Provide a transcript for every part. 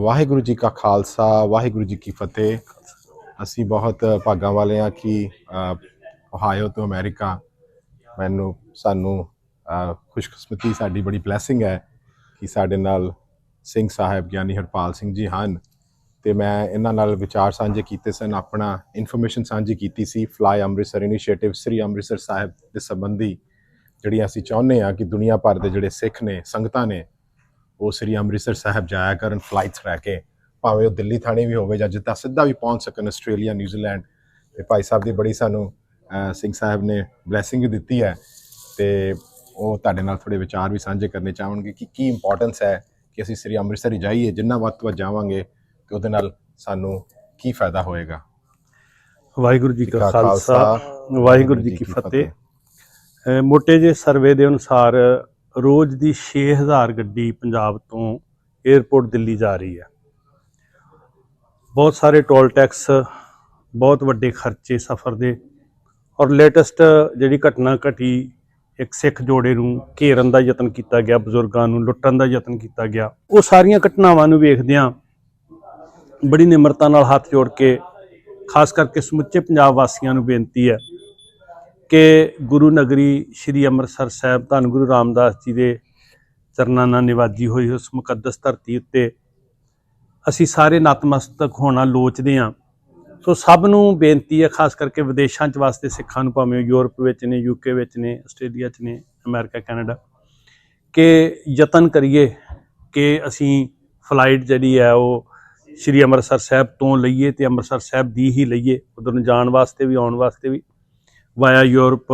ਵਾਹਿਗੁਰੂ ਜੀ ਕਾ ਖਾਲਸਾ, ਵਾਹਿਗੁਰੂ ਜੀ ਕੀ ਫਤਿਹ। ਅਸੀਂ ਬਹੁਤ ਭਾਗਾਂ ਵਾਲੇ ਹਾਂ ਕਿ ਓਹਾਇਓ ਤੋਂ ਅਮਰੀਕਾ ਮੈਨੂੰ, ਸਾਨੂੰ ਖੁਸ਼ਕਿਸਮਤੀ, ਸਾਡੀ ਬੜੀ ਬਲੇਸਿੰਗ ਹੈ ਕਿ ਸਾਡੇ ਨਾਲ ਸਿੰਘ ਸਾਹਿਬ ਗਿਆਨੀ ਹਰਪਾਲ ਸਿੰਘ ਜੀ ਹਨ। ਤੇ ਮੈਂ ਇਹਨਾਂ ਨਾਲ ਵਿਚਾਰ ਸਾਂਝੇ ਕੀਤੇ ਸਨ, ਆਪਣਾ ਇਨਫੋਰਮੇਸ਼ਨ ਸਾਂਝੀ ਕੀਤੀ ਸੀ ਫਲਾਈ ਅੰਮ੍ਰਿਤਸਰ ਇਨੀਸ਼ੀਏਟਿਵ ਸ੍ਰੀ ਅੰਮ੍ਰਿਤਸਰ ਸਾਹਿਬ ਦੇ ਸੰਬੰਧੀ, ਜਿਹੜੀਆਂ ਅਸੀਂ ਚਾਹੁੰਦੇ ਹਾਂ ਕਿ ਦੁਨੀਆ ਭਰ ਦੇ ਜਿਹੜੇ ਸਿੱਖ ਨੇ, ਸੰਗਤਾਂ ਨੇ ਉਹ ਸ੍ਰੀ ਅੰਮ੍ਰਿਤਸਰ ਸਾਹਿਬ ਜਾਇਆ ਕਰਨ ਫਲਾਈਟਸ ਰਹਿ ਕੇ ਭਾਵੇਂ ਉਹ ਦਿੱਲੀ ਥਾਣੇ ਵੀ ਹੋਵੇ ਜਾਂ ਜਿੱਦਾਂ ਸਿੱਧਾ ਵੀ ਪਹੁੰਚ ਸਕਣ ਆਸਟ੍ਰੇਲੀਆ ਨਿਊਜ਼ੀਲੈਂਡ ਤੇ ਭਾਈ ਸਾਹਿਬ ਦੀ ਬੜੀ ਸਾਨੂੰ ਸਿੰਘ ਸਾਹਿਬ ਨੇ ਬਲੇਸਿੰਗ ਦਿੱਤੀ ਹੈ ਤੇ ਉਹ ਤੁਹਾਡੇ ਨਾਲ ਥੋੜੇ ਵਿਚਾਰ ਵੀ ਸਾਂਝੇ ਕਰਨੇ ਚਾਹਣਗੇ ਕਿ ਕੀ ਇੰਪੋਰਟੈਂਸ ਹੈ ਕਿ ਅਸੀਂ ਸ੍ਰੀ ਅੰਮ੍ਰਿਤਸਰ ਹੀ ਜਾਈਏ ਜਿੰਨਾ ਵੱਧ ਤੋਂ ਵੱਧ ਜਾਵਾਂਗੇ ਤੇ ਉਹਦੇ ਨਾਲ ਸਾਨੂੰ ਕੀ ਫਾਇਦਾ ਹੋਏਗਾ? ਵਾਹਿਗੁਰੂ ਜੀ ਕਾ ਖਾਲਸਾ, ਵਾਹਿਗੁਰੂ ਜੀ ਕੀ ਫਤਿਹ। ਮੋٹے ਜੇ ਸਰਵੇ ਦੇ ਅਨੁਸਾਰ ਰੋਜ਼ ਦੀ 6000 ਗੱਡੀ ਪੰਜਾਬ ਤੋਂ 에ਅਰਪੋਰਟ ਦਿੱਲੀ ਜਾ ਰਹੀ ਹੈ। ਬਹੁਤ ਸਾਰੇ ਟੋਲ ਟੈਕਸ ਬਹੁਤ ਵੱਡੇ ਖਰਚੇ ਸਫ਼ਰ ਦੇ ਔਰ ਲੇਟੈਸਟ ਜਿਹੜੀ ਘਟਨਾ ਘਟੀ ਇੱਕ ਸਿੱਖ ਜੋੜੇ ਨੂੰ ਘੇਰਨ ਦਾ ਯਤਨ ਕੀਤਾ ਗਿਆ, ਬਜ਼ੁਰਗਾਂ ਨੂੰ ਲੁੱਟਣ ਦਾ ਯਤਨ ਕੀਤਾ ਗਿਆ। ਉਹ ਸਾਰੀਆਂ ਘਟਨਾਵਾਂ ਨੂੰ ਵੇਖਦਿਆਂ ਬੜੀ ਨਿਮਰਤਾ ਨਾਲ ਹੱਥ ਜੋੜ ਕੇ, ਖਾਸ ਕਰਕੇ ਸਮੁੱਚੇ ਪੰਜਾਬ ਵਾਸੀਆਂ ਨੂੰ ਬੇਨਤੀ ਹੈ ਕਿ ਗੁਰੂ ਨਗਰੀ ਸ੍ਰੀ ਅੰਮ੍ਰਿਤਸਰ ਸਾਹਿਬ ਧੰਨ ਗੁਰੂ ਰਾਮਦਾਸ ਜੀ ਦੇ ਚਰਨਾਂ ਨਾਲ ਨਿਵਾਜੀ ਹੋਈ ਉਸ ਮੁਕੱਦਸ ਧਰਤੀ ਉੱਤੇ ਅਸੀਂ ਸਾਰੇ ਨਤਮਸਤਕ ਹੋਣਾ ਲੋਚਦੇ ਹਾਂ। ਸੋ ਸਭ ਨੂੰ ਬੇਨਤੀ ਹੈ, ਖਾਸ ਕਰਕੇ ਵਿਦੇਸ਼ਾਂ 'ਚ ਵਾਸਤੇ ਸਿੱਖਾਂ ਨੂੰ, ਭਾਵੇਂ ਉਹ ਯੂਰਪ ਵਿੱਚ ਨੇ ਯੂਕੇ ਵਿੱਚ ਨੇ, ਆਸਟ੍ਰੇਲੀਆ 'ਚ ਨੇ, ਅਮਰੀਕਾ, ਕੈਨੇਡਾ, ਕਿ ਯਤਨ ਕਰੀਏ ਕਿ ਅਸੀਂ ਫਲਾਈਟ ਜਿਹੜੀ ਹੈ ਉਹ ਸ਼੍ਰੀ ਅੰਮ੍ਰਿਤਸਰ ਸਾਹਿਬ ਤੋਂ ਲਈਏ ਤੇ ਅੰਮ੍ਰਿਤਸਰ ਸਾਹਿਬ ਦੀ ਹੀ ਲਈਏ, ਉਧਰ ਨੂੰ ਜਾਣ ਵਾਸਤੇ ਵੀ, ਆਉਣ ਵਾਸਤੇ ਵੀ। Via Europe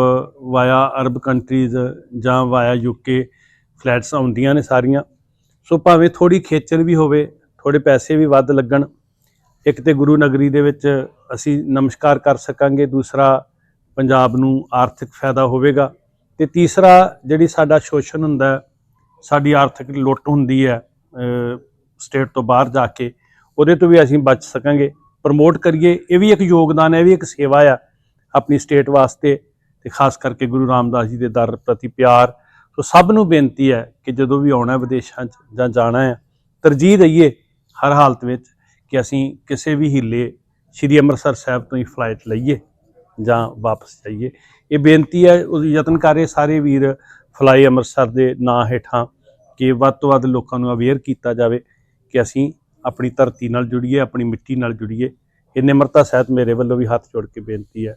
via Arab countries ਜਾਂ ਵਾਇਆ ਯੂਕੇ ਫਲੈਟਸ ਆਉਂਦੀਆਂ ਨੇ ਸਾਰੀਆਂ। ਸੋ ਭਾਵੇਂ ਥੋੜੀ ਖੇਚਲ ਵੀ ਹੋਵੇ ਥੋੜੇ ਪੈਸੇ ਵੀ ਵੱਧ ਲੱਗਣ, ਇੱਕ ਤੇ ਗੁਰੂ ਨਗਰੀ ਦੇ ਵਿੱਚ ਅਸੀਂ ਨਮਸਕਾਰ ਕਰ ਸਕਾਂਗੇ, ਦੂਸਰਾ ਪੰਜਾਬ ਨੂੰ ਆਰਥਿਕ ਫਾਇਦਾ ਹੋਵੇਗਾ। ਤੇ ਤੀਸਰਾ ਜਿਹੜੀ ਸਾਡਾ ਸ਼ੋਸ਼ਣ ਹੁੰਦਾ, ਸਾਡੀ ਆਰਥਿਕ ਲੁੱਟ ਹੁੰਦੀ ਹੈ ਸਟੇਟ ਤੋਂ ਬਾਹਰ ਜਾ ਕੇ, ਉਹਦੇ ਤੋਂ ਵੀ ਅਸੀਂ ਬਚ ਸਕਾਂਗੇ। ਪ੍ਰਮੋਟ ਕਰੀਏ, ਇਹ ਵੀ ਇੱਕ ਯੋਗਦਾਨ ਹੈ, ਇਹ ਵੀ ਇੱਕ ਸੇਵਾ ਆ। ਆਪਣੀ ਸਟੇਟ ਵਾਸਤੇ ਤੇ ਖਾਸ ਕਰਕੇ ਗੁਰੂ ਰਾਮਦਾਸ ਜੀ ਦੇ ਦਰ ਪ੍ਰਤੀ ਪਿਆਰ। ਸੋ ਸਭ ਨੂੰ ਬੇਨਤੀ ਹੈ ਕਿ ਜਦੋਂ ਵੀ ਆਉਣਾ ਵਿਦੇਸ਼ਾਂ 'ਚ ਜਾਂ ਜਾਣਾ ਹੈ, ਤਰਜੀਹ ਦਈਏ ਹਰ ਹਾਲਤ ਵਿੱਚ ਕਿ ਅਸੀਂ ਕਿਸੇ ਵੀ ਹੀਲੇ ਸ਼੍ਰੀ ਅੰਮ੍ਰਿਤਸਰ ਸਾਹਿਬ ਤੋਂ ਹੀ ਫਲਾਈਟ ਲਈਏ ਜਾਂ ਵਾਪਸ ਜਾਈਏ। ਇਹ ਬੇਨਤੀ ਹੈ, ਉਹ ਯਤਨ ਕਰ ਰਹੇ ਸਾਰੇ ਵੀਰ ਫਲਾਈ ਅੰਮ੍ਰਿਤਸਰ ਦੇ ਨਾਂ ਹੇਠਾਂ ਕਿ ਵੱਧ ਤੋਂ ਵੱਧ ਲੋਕਾਂ ਨੂੰ ਅਵੇਅਰ ਕੀਤਾ ਜਾਵੇ ਕਿ ਅਸੀਂ ਆਪਣੀ ਧਰਤੀ ਨਾਲ ਜੁੜੀਏ, ਆਪਣੀ ਮਿੱਟੀ ਨਾਲ ਜੁੜੀਏ। ਇਹ ਨਿਮਰਤਾ ਸਹਿਤ ਮੇਰੇ ਵੱਲੋਂ ਵੀ ਹੱਥ ਜੋੜ ਕੇ ਬੇਨਤੀ ਹੈ।